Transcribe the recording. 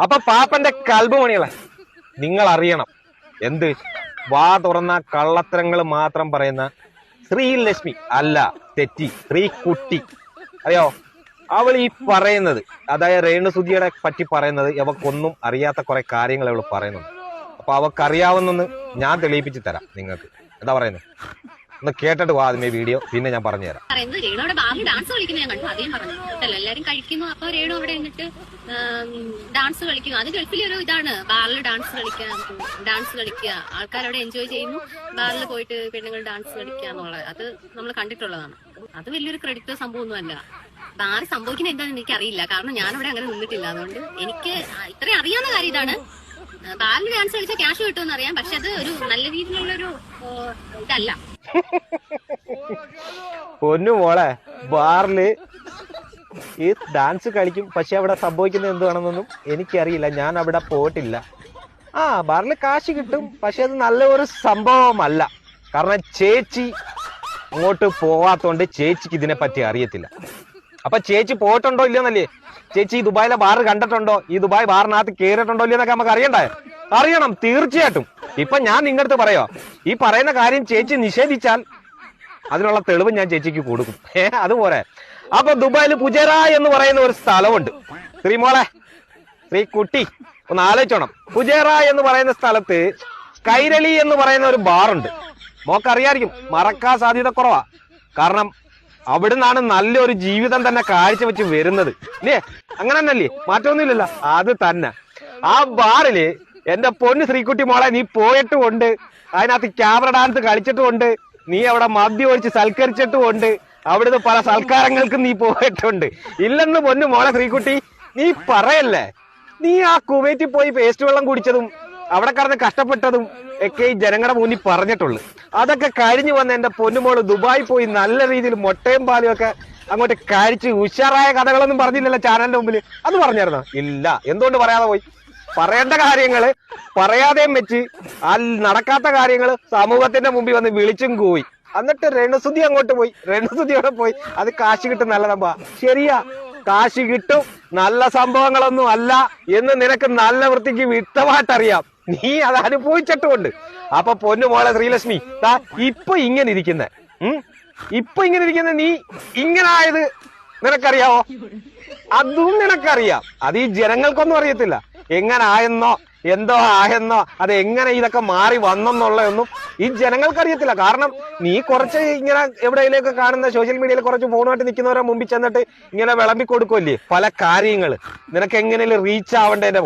അപ്പൊ പാപ്പന്റെ കൽബ് മണികളെ നിങ്ങൾ അറിയണം എന്ത്? വാ തുറന്ന കള്ളത്തരങ്ങൾ മാത്രം പറയുന്ന ശ്രീലക്ഷ്മി അല്ല തെറ്റി. ശ്രീ കുട്ടി. അറിയോ? അവൾ ഈ പറയുന്നത്. അതായത് രേണുസുതിയുടെ പറ്റി പറയുന്നത് അവക്കൊന്നും അറിയാത്ത കുറെ കാര്യങ്ങൾ അവൾ പറയുന്നുണ്ട്. അപ്പൊ അവക്കറിയാവുന്ന ഞാൻ തെളിയിപ്പിച്ച് തരാം നിങ്ങൾക്ക്. എന്താ പറയുന്നത് ഒന്ന് കേട്ടിട്ട് വാ ആദ്യമേ വീഡിയോ പിന്നെ ഞാൻ പറഞ്ഞു തരാം പറയുന്നത് രേണു? അവിടെ ഡാൻസ് കണ്ടു. പറഞ്ഞു. ഡാൻസ് കളിക്കുന്നു. ഇതാണ്. ബാറിൽ ഡാൻസ് ഡാൻസ് കളിക്കുക. ആൾക്കാർ അവിടെ എൻജോയ് ചെയ്യുന്നു. ബാറിൽ പോയിട്ട് പെണ്ണുങ്ങൾ ഡാൻസ് കളിക്കുക എന്നുള്ളത്. അത് നമ്മൾ കണ്ടിട്ടുള്ളതാണ്. അത് വലിയൊരു ക്രെഡിറ്റ് എന്താണെന്ന് കാരണം ഞാനവിടെ അങ്ങനെ നിന്നിട്ടില്ല. അതുകൊണ്ട് എനിക്ക് ഇത്രയും അറിയാവുന്ന കാര്യം ഇതാണ്. ബാറിൽ ഡാൻസ് കളിച്ചാൽ ക്യാഷ് കിട്ടുമെന്ന് അറിയാം. പക്ഷെ അത് ഒരു നല്ല രീതിയിലുള്ളൊരു ഇതല്ല. പൊന്നു മോളെ ബാറിൽ ഈ ഡാൻസ് കളിക്കും പക്ഷെ അവിടെ സംഭവിക്കുന്നത് എന്തുവാണെന്നൊന്നും എനിക്കറിയില്ല ഞാൻ അവിടെ പോയിട്ടില്ല. ആ ബാറിൽ കാശ് കിട്ടും പക്ഷെ അത് നല്ല ഒരു സംഭവമല്ല. കാരണം ചേച്ചി അങ്ങോട്ട് പോവാത്തോണ്ട് ചേച്ചിക്ക് ഇതിനെ പറ്റി അറിയത്തില്ല. അപ്പൊ ചേച്ചി പോയിട്ടുണ്ടോ ഇല്ലെന്നല്ലേ? ചേച്ചി ദുബായിലെ ബാർ കണ്ടിട്ടുണ്ടോ? ഈ ദുബായ് ബാറിനകത്ത് കയറിയിട്ടുണ്ടോ ഇല്ലെന്നൊക്കെ നമുക്ക് അറിയണ്ടേ? അറിയണം തീർച്ചയായിട്ടും. ഇപ്പൊ ഞാൻ നിങ്ങളുടെ പറയോ? ഈ പറയുന്ന കാര്യം ചേച്ചി നിഷേധിച്ചാൽ അതിനുള്ള തെളിവ് ഞാൻ ചേച്ചിക്ക് കൊടുക്കും. ഏ അതുപോലെ. അപ്പൊ ദുബായിൽ പുജറ എന്ന് പറയുന്ന ഒരു സ്ഥലമുണ്ട്. ശ്രീമോളെ ശ്രീ കുട്ടി ഒന്ന് ആലോചിച്ചോണം. പുജറ എന്ന് പറയുന്ന സ്ഥലത്ത് കൈരളി എന്ന് പറയുന്ന ഒരു ബാറുണ്ട് മോക്കറിയായിരിക്കും മറക്കാൻ സാധ്യത കുറവാ. കാരണം അവിടുന്നാണ് നല്ലൊരു ജീവിതം തന്നെ കാഴ്ചവെച്ച് വരുന്നത്. ഇല്ലേ? അങ്ങനെ തന്നെയല്ലേ മാറ്റമൊന്നുമില്ലല്ലോ. അത് തന്നെ. ആ ബാറിൽ എന്റെ പൊന്ന് ശ്രീക്കുട്ടി മോളെ നീ പോയിട്ടും ഉണ്ട് അതിനകത്ത് ക്യാമറ ഡാൻസ് കളിച്ചിട്ടുമുണ്ട്. നീ അവിടെ മദ്യം ഒഴിച്ച് സൽക്കരിച്ചിട്ടുമുണ്ട്. അവിടുന്ന് പല സൽക്കാരങ്ങൾക്കും നീ പോയിട്ടുണ്ട്. ഇല്ലെന്ന് പൊന്നു മോളെ ശ്രീക്കുട്ടി നീ പറയല്ലേ? നീ ആ കുവൈറ്റിൽ പോയി പേസ്റ്റ് വെള്ളം കുടിച്ചതും അവിടെ കടന്ന് കഷ്ടപ്പെട്ടതും ഒക്കെ ഈ ജനങ്ങളുടെ മുന്നിൽ പറഞ്ഞിട്ടുള്ളു. അതൊക്കെ കഴിഞ്ഞു വന്ന എന്റെ പൊന്നുമോൾ ദുബായി പോയി നല്ല രീതിയിൽ മുട്ടയും പാലും ഒക്കെ അങ്ങോട്ട് കഴിച്ച് ഉഷാറായ കഥകളൊന്നും പറഞ്ഞില്ലല്ലോ ചാനലിന്റെ മുമ്പിൽ അത് പറഞ്ഞായിരുന്നോ? ഇല്ല. എന്തുകൊണ്ട് പറയാതെ പോയി? പറയേണ്ട കാര്യങ്ങൾ പറയാതെയും വെച്ച് ആ നടക്കാത്ത കാര്യങ്ങൾ സമൂഹത്തിന്റെ മുമ്പിൽ വന്ന് വിളിച്ചും കൂയി എന്നിട്ട് രണസുതി അങ്ങോട്ട് പോയി. രേണുസുതി അവിടെ പോയി. അത് കാശ് കിട്ടും നല്ലതമ്പാ ശരിയാ. കാശ് കിട്ടും. നല്ല സംഭവങ്ങളൊന്നും അല്ല എന്ന് നിനക്ക് നല്ല വൃത്തിക്ക് വ്യക്തമായിട്ടറിയാം. നീ അത് അനുഭവിച്ചിട്ടുമുണ്ട്. അപ്പൊ പൊന്നു മോളെ ശ്രീലക്ഷ്മി താ ഇപ്പൊ ഇങ്ങനെ ഇരിക്കുന്ന. ഇപ്പൊ ഇങ്ങനെ ഇരിക്കുന്ന നീ ഇങ്ങനെ ആയത് നിനക്കറിയാവോ? അതും നിനക്കറിയാം. അത് ഈ ജനങ്ങൾക്കൊന്നും അറിയത്തില്ല. എങ്ങനെ ആയെന്നോ എന്തോ ആയെന്നോ അത് എങ്ങനെ ഇതൊക്കെ മാറി വന്നെന്നുള്ളതൊന്നും ഈ ജനങ്ങൾക്ക് അറിയത്തില്ല കാരണം നീ കുറച്ച് ഇങ്ങനെ എവിടെയെങ്കിലൊക്കെ കാണുന്ന സോഷ്യൽ മീഡിയയിൽ കുറച്ച് ഫോണുമായിട്ട് നിൽക്കുന്നവരെ മുമ്പിൽ ചെന്നിട്ട് ഇങ്ങനെ വിളമ്പി കൊടുക്കുമല്ലേ പല കാര്യങ്ങൾ നിനക്ക് എങ്ങനെയും റീച്ച് ആവേണ്ടതിന്റെ